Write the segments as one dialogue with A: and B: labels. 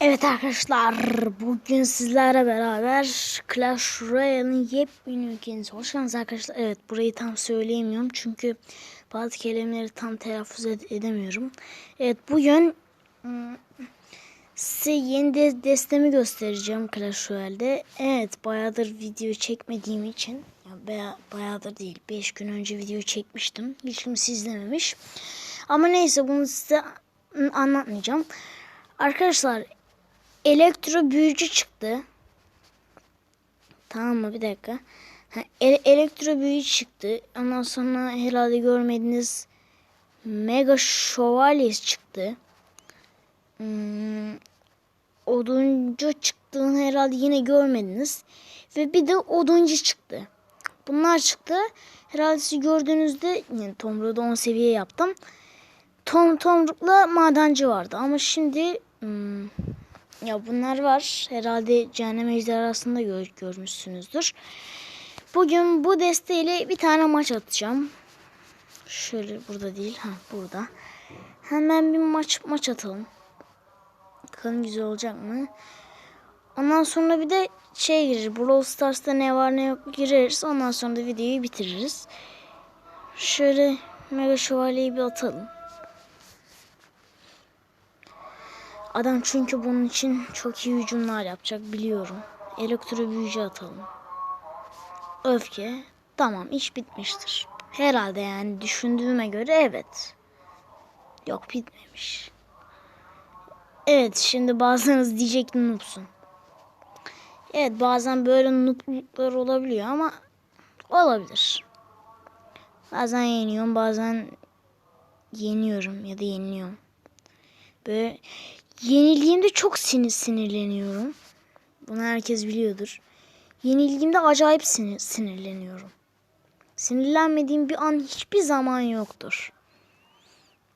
A: Evet arkadaşlar bugün sizlerle beraber Clash Royale'ın yepyeni ülkenize hoş geldiniz arkadaşlar. Evet burayı tam söyleyemiyorum çünkü bazı kelimeleri tam telaffuz ed- edemiyorum. Evet bugün ım, size yeni de destemi göstereceğim Clash Royale'de. Evet bayağıdır video çekmediğim için ya baya, bayağıdır değil 5 gün önce video çekmiştim. Hiç kimse izlememiş. Ama neyse bunu size ım, anlatmayacağım. Arkadaşlar elektro büyücü çıktı. Tamam mı? Bir dakika. Ha, e- elektro büyücü çıktı. Ondan sonra herhalde görmediğiniz Mega Şövalyesi çıktı. Hmm, oduncu çıktığını herhalde yine görmediniz. Ve bir de oduncu çıktı. Bunlar çıktı. Herhalde siz gördüğünüzde yani Tomruk'da 10 seviye yaptım. Tom Tomruk'la madenci vardı ama şimdi hmm, ya bunlar var. Herhalde cehennem ejderhasında gör, görmüşsünüzdür. Bugün bu desteğiyle bir tane maç atacağım. Şöyle burada değil. Ha burada. Hemen bir maç maç atalım. Bakalım güzel olacak mı? Ondan sonra bir de şey girer. Brawl Stars'ta ne var ne yok gireriz. Ondan sonra da videoyu bitiririz. Şöyle Mega Şövalye'yi bir atalım. Adam çünkü bunun için çok iyi hücumlar yapacak biliyorum. Elektro büyücü atalım. Öfke. Tamam iş bitmiştir. Herhalde yani düşündüğüme göre evet. Yok bitmemiş. Evet şimdi bazılarınız diyecek noobsun. Evet bazen böyle noobluklar olabiliyor ama olabilir. Bazen yeniyorum bazen yeniyorum ya da yeniliyorum. Böyle yenildiğimde çok sinir sinirleniyorum. Bunu herkes biliyordur. Yenildiğimde acayip sinir, sinirleniyorum. Sinirlenmediğim bir an hiçbir zaman yoktur.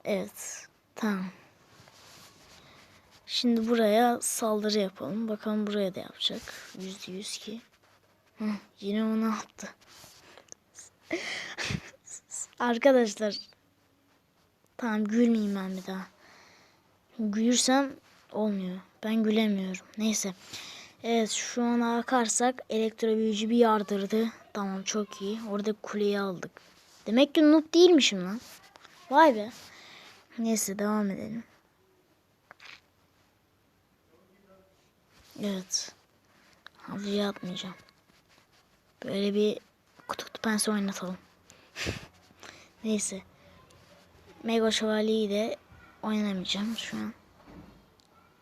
A: Evet. Tamam. Şimdi buraya saldırı yapalım. Bakalım buraya da yapacak. Yüzde yüz ki. Hı, yine onu attı. Arkadaşlar. Tamam gülmeyeyim ben bir daha. Gülürsem olmuyor. Ben gülemiyorum. Neyse. Evet şu an akarsak elektro büyücü bir yardırdı. Tamam çok iyi. Orada kuleyi aldık. Demek ki noob değilmişim lan. Vay be. Neyse devam edelim. Evet. Havluya atmayacağım. Böyle bir kutu kutu pense oynatalım. Neyse. Mega Şövalye'yi de oynamayacağım şu an.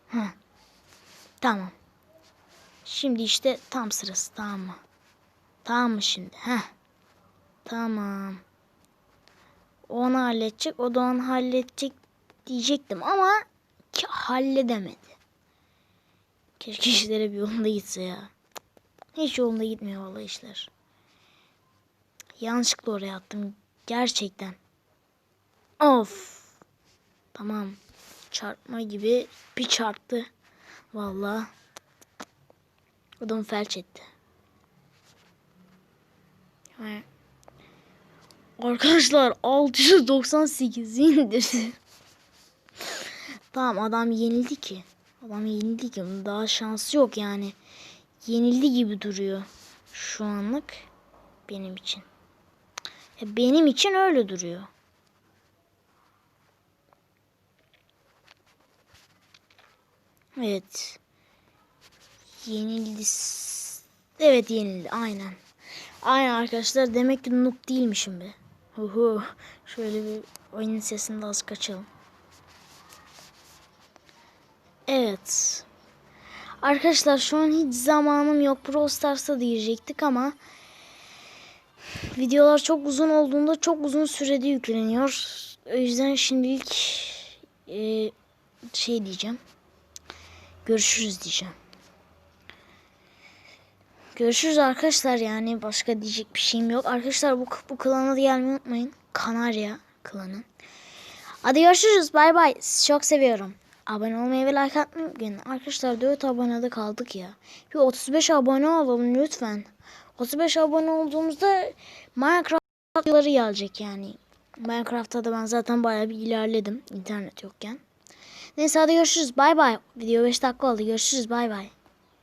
A: Heh. Tamam. Şimdi işte tam sırası tamam mı? Tamam mı şimdi? Heh. Tamam. Onu halledecek. O da onu halledecek diyecektim ama ki halledemedi. Keşke işlere bir yolunda gitse ya. Hiç yolunda gitmiyor vallahi işler. Yanlışlıkla oraya attım. Gerçekten. Of. Tamam. Çarpma gibi bir çarptı. Vallahi. Adam felç etti. Ve Arkadaşlar 698 indirdi. tamam adam yenildi ki. Adam yenildi ki. Daha şansı yok yani. Yenildi gibi duruyor. Şu anlık benim için. Benim için öyle duruyor. Evet. Yenildi. Evet yenildi. Aynen. Aynen arkadaşlar. Demek ki noob değilmişim be. Huhu. Şöyle bir oyunun sesini de az kaçalım. Evet. Arkadaşlar şu an hiç zamanım yok. Brawl Stars'a diyecektik ama videolar çok uzun olduğunda çok uzun sürede yükleniyor. O yüzden şimdilik e, şey diyeceğim. Görüşürüz diyeceğim. Görüşürüz arkadaşlar yani başka diyecek bir şeyim yok. Arkadaşlar bu, bu klana da gelmeyi unutmayın. Kanarya klanı. Hadi görüşürüz bay bay. Çok seviyorum. Abone olmayı ve like atmayı unutmayın. Arkadaşlar 4 abonede kaldık ya. Bir 35 abone olalım lütfen. 35 abone olduğumuzda Minecraft videoları gelecek yani. Minecraft'ta da ben zaten bayağı bir ilerledim internet yokken. Neyse hadi görüşürüz. Bay bay. Video 5 dakika oldu. Görüşürüz. Bay bay.